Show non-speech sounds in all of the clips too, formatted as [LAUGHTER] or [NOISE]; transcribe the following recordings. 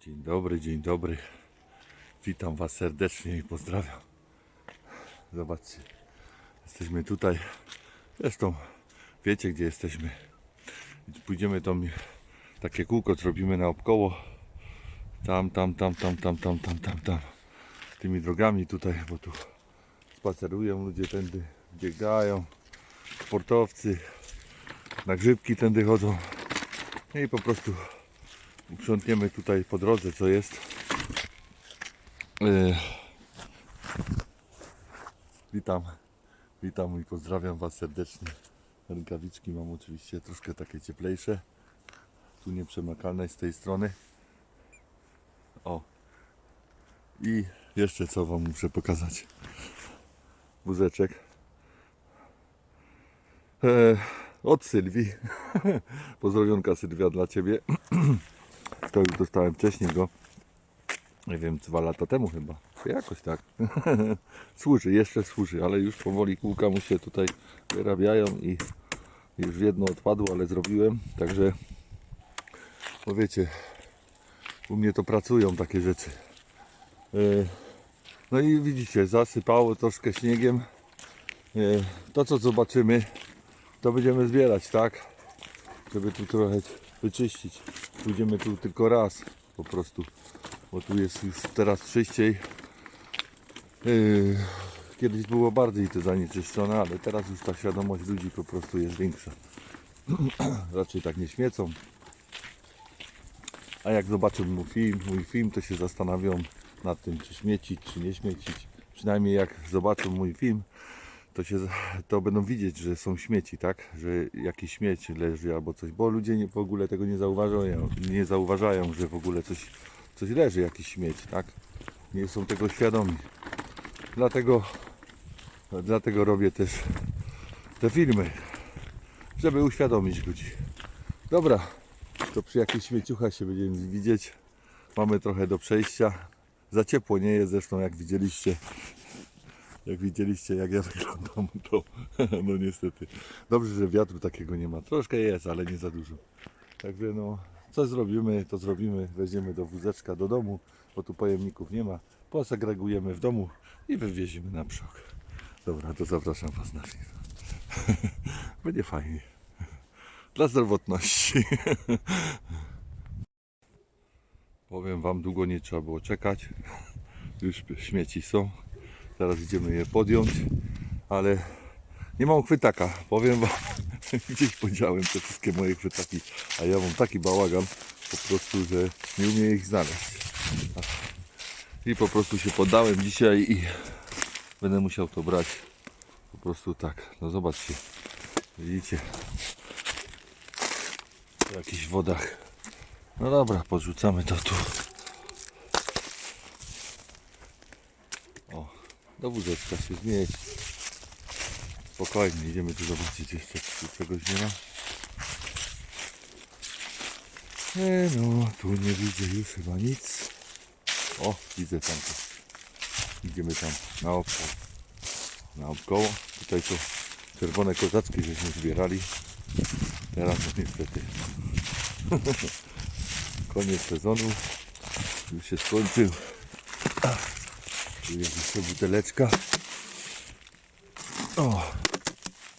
Dzień dobry, dzień dobry. Witam Was serdecznie i pozdrawiam. Zobaczcie, jesteśmy tutaj. Zresztą wiecie, gdzie jesteśmy. Pójdziemy tam, takie kółko zrobimy naokoło. Tam, tam, tam, tam, tam, tam, tam, tam, tam. Tymi drogami tutaj, bo tu spacerują ludzie tędy, biegają. Sportowcy na grzybki tędy chodzą. No I po prostu uprzątniemy tutaj po drodze, co jest. Yy. Witam, witam i pozdrawiam Was serdecznie. Rękawiczki mam oczywiście troszkę takie cieplejsze. Tu nieprzemakalne z tej strony. O. I jeszcze co Wam muszę pokazać. Wózeczek. E, od Sylwii. [LAUGHS] Pozdrowionka Sylwia dla Ciebie. [CLEARS THROAT] To już dostałem wcześniej go. Nie wiem, dwa lata temu chyba. Czy Jakoś tak. [LAUGHS] służy, jeszcze służy, ale już powoli kółka mu się tutaj wyrabiają i już jedno odpadło, ale zrobiłem. Także, bo wiecie, u mnie to pracują takie rzeczy. E, No i widzicie, zasypało troszkę śniegiem. E, To co zobaczymy, to będziemy zbierać, tak? Żeby tu trochę wyczyścić. Pójdziemy tu tylko raz po prostu, bo tu jest już teraz czyściej. Yy, Kiedyś było bardziej to zanieczyszczone, ale teraz już ta świadomość ludzi po prostu jest większa. [CLEARS THROAT] Raczej tak nie śmiecą. A jak zobaczą mój film, mój film, to się zastanawią nad tym, czy śmiecić, czy nie śmiecić. Przynajmniej jak zobaczą mój film, to, się, [LAUGHS] to będą widzieć, że są śmieci, tak? Że jakiś śmieć leży albo coś, bo ludzie nie, w ogóle tego nie zauważają, nie zauważają, że w ogóle coś, coś leży, jakiś śmieć, tak? Nie są tego świadomi. Dlatego, dlatego robię też te filmy, żeby uświadomić ludzi. Dobra, to przy jakichś śmieciuchach się będziemy widzieć. Mamy trochę do przejścia. Za ciepło nie jest zresztą, jak widzieliście. Jak widzieliście, jak ja [LAUGHS] wyglądam, to no niestety. Dobrze, że wiatru takiego nie ma. Troszkę jest, ale nie za dużo. Także no, co zrobimy, to zrobimy. Weźmiemy do wózeczka do domu, bo tu pojemników nie ma. Posegregujemy w domu i wywieziemy na przok. Dobra, to zapraszam Was na film. [LAUGHS] Będzie fajnie. Dla zdrowotności. [LAUGHS] Powiem Wam, długo nie trzeba było czekać. Już śmieci są. Zaraz idziemy je podjąć, ale nie mam chwytaka. Powiem Wam, [LAUGHS] gdzieś podziałem te wszystkie moje chwytaki, a ja mam taki bałagan po prostu, że nie umiem ich znaleźć. I po prostu się poddałem dzisiaj i będę musiał to brać po prostu tak. No zobaczcie, widzicie, w jakichś wodach. No dobra, podrzucamy to tu. Do wózeczka się zmieści. Spokojnie, idziemy tu zobaczyć jeszcze, czy czegoś nie ma. Nie no, tu nie widzę już chyba nic. O, widzę tam to. Idziemy tam naokoło. Naokoło. Tutaj to czerwone kozaczki żeśmy zbierali. Teraz no niestety [LAUGHS] koniec sezonu. Już się skończył. Tu jest jeszcze buteleczka. O,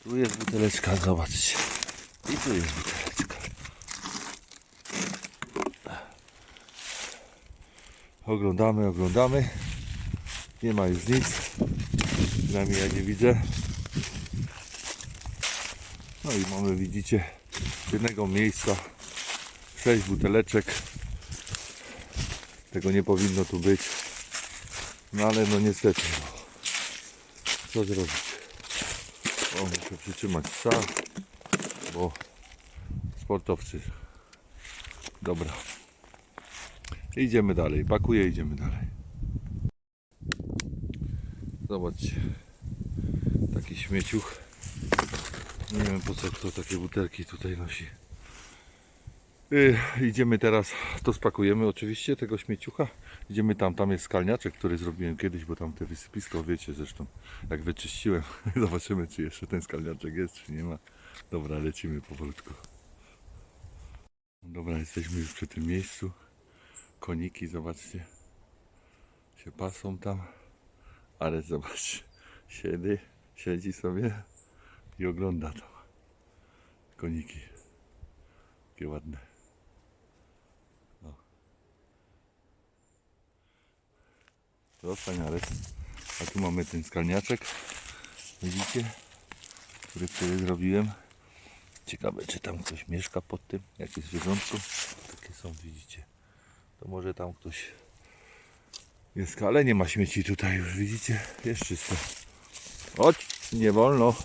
tu jest buteleczka, zobaczcie. I tu jest buteleczka. Oglądamy, oglądamy. Nie ma już nic. Przynajmniej ja nie widzę. No i mamy, widzicie, z jednego miejsca sześć buteleczek. Tego nie powinno tu być. No ale no niestety. No. Co zrobić? O, muszę przytrzymać psa, bo sportowcy. Dobra. Idziemy dalej. Pakuję, idziemy dalej. Zobaczcie. Taki śmieciuch. Nie wiem po co kto takie butelki tutaj nosi. Y, idziemy teraz, to spakujemy oczywiście tego śmieciucha. Idziemy tam, tam jest skalniaczek, który zrobiłem kiedyś, bo tam te wysypisko, wiecie zresztą, jak wyczyściłem. [LAUGHS] Zobaczymy, czy jeszcze ten skalniaczek jest, czy nie ma. Dobra, lecimy powolutku. Dobra, jesteśmy już przy tym miejscu. Koniki, zobaczcie. Się pasą tam. Ale zobacz, [LAUGHS] siedzi, siedzi sobie i ogląda to. Koniki. Jakie ładne. Zostań, ale a tu mamy ten skalniaczek. Widzicie? Który wtedy zrobiłem. Ciekawe, czy tam ktoś mieszka pod tym, jakieś zwierzątko. Takie są, widzicie. To może tam ktoś jest, ale nie ma śmieci tutaj już, widzicie? Jest czysto. Chodź, nie wolno.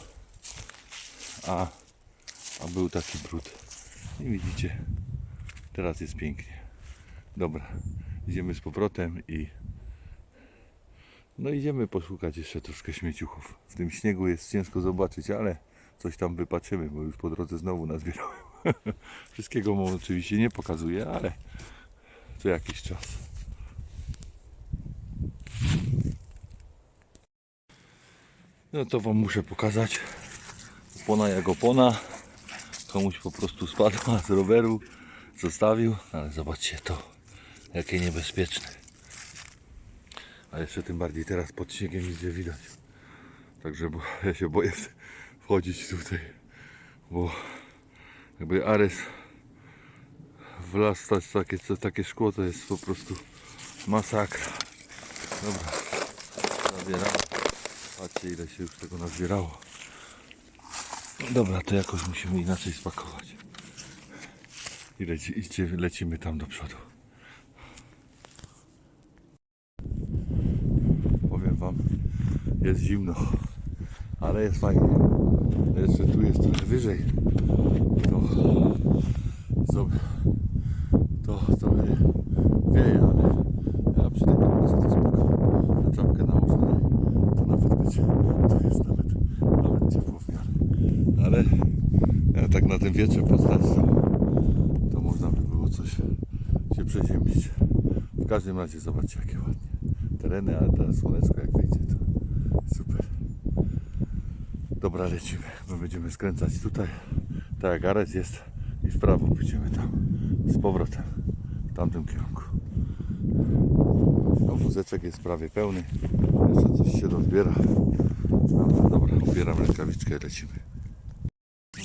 A, a był taki brud. I widzicie, teraz jest pięknie. Dobra, idziemy z powrotem i no idziemy poszukać jeszcze troszkę śmieciuchów. W tym śniegu jest ciężko zobaczyć, ale coś tam wypatrzymy, bo już po drodze znowu nazbierałem. [LAUGHS] Wszystkiego mu oczywiście nie pokazuję, ale co jakiś czas. No to wam muszę pokazać. Opona jak opona. Komuś po prostu spadła z roweru, zostawił, ale zobaczcie to, jakie niebezpieczne. A jeszcze tym bardziej teraz pod śniegiem nic widać. Także bo [LAUGHS] ja się boję wchodzić tutaj, bo jakby Ares wlazł w takie, takie szkło, to jest po prostu masakra. Dobra, zabieramy. Patrzcie ile się już tego nazbierało. Dobra, to jakoś musimy inaczej spakować. I leci, idźcie, lecimy tam do przodu. Powiem wam, jest zimno, ale jest fajnie. Jeszcze tu jest trochę wyżej. To, sobie, to trochę wieje, ale ja przy tej kamerze to spoko. Na czapkę nałożoną, to nawet będzie, to jest nawet, nawet ciepło w miarę. Ale ja tak na tym wietrze postać, to, to można by było coś się przeziębić. W każdym razie zobaczcie jakie ładnie tereny, ale teraz słoneczko jak wyjdzie to super. Dobra, lecimy. My będziemy skręcać tutaj, tak Ares jest i w prawo pójdziemy tam z powrotem w tamtym kierunku. No, wózeczek jest prawie pełny. Jeszcze coś się dozbiera. No, dobra, ubieram rękawiczkę i lecimy.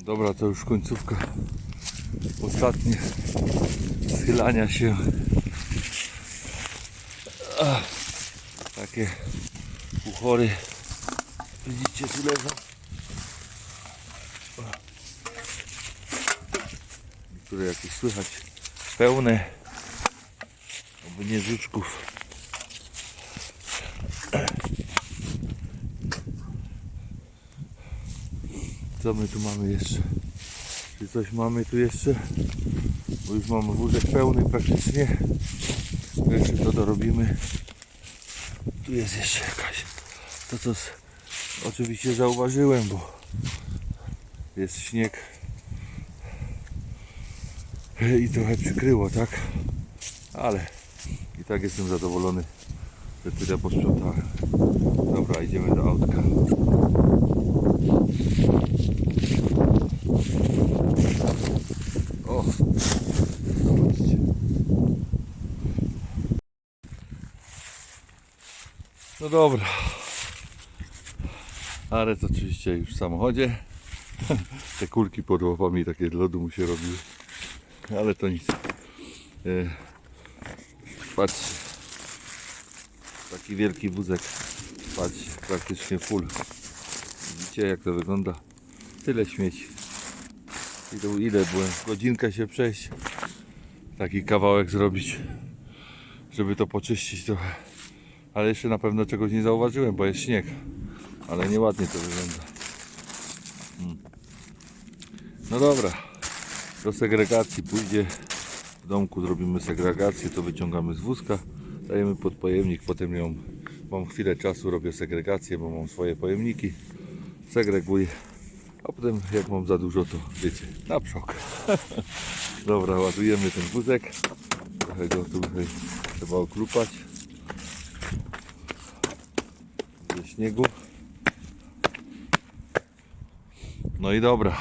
Dobra, to już końcówka. Ostatnie schylania się. Ach, takie uchory. Widzicie, tu leżą. Niektóre jakieś słychać pełne. Oby nie. Co my tu mamy jeszcze? Czy coś mamy tu jeszcze? Bo już mamy wózek pełny praktycznie. Jeszcze to dorobimy. Tu jest jeszcze jakaś. To co z... oczywiście zauważyłem, bo jest śnieg i trochę przykryło, tak? Ale i tak jestem zadowolony, że tyle posprzątałem. Dobra, idziemy do autka. O, No dobra. To oczywiście już w samochodzie. [LAUGHS] Te kulki pod łapami takie lodu mu się robiły. Ale to nic. E, Patrzcie. Taki wielki wózek. Patrzcie, praktycznie full. Widzicie jak to wygląda? Tyle śmieci. I to ile byłem? Godzinkę się przejść. Taki kawałek zrobić. Żeby to poczyścić trochę. Ale jeszcze na pewno czegoś nie zauważyłem, bo jest śnieg. Ale nieładnie to wygląda. Mm. No dobra. Do segregacji pójdzie. W domku zrobimy segregację, to wyciągamy z wózka. Dajemy pod pojemnik, potem ją mam chwilę czasu, robię segregację, bo mam swoje pojemniki. Segreguję. A potem jak mam za dużo, to wiecie, na przok. [LAUGHS] Dobra, ładujemy ten wózek. Trochę go tutaj trzeba oklupać. Śniegu. No i dobra.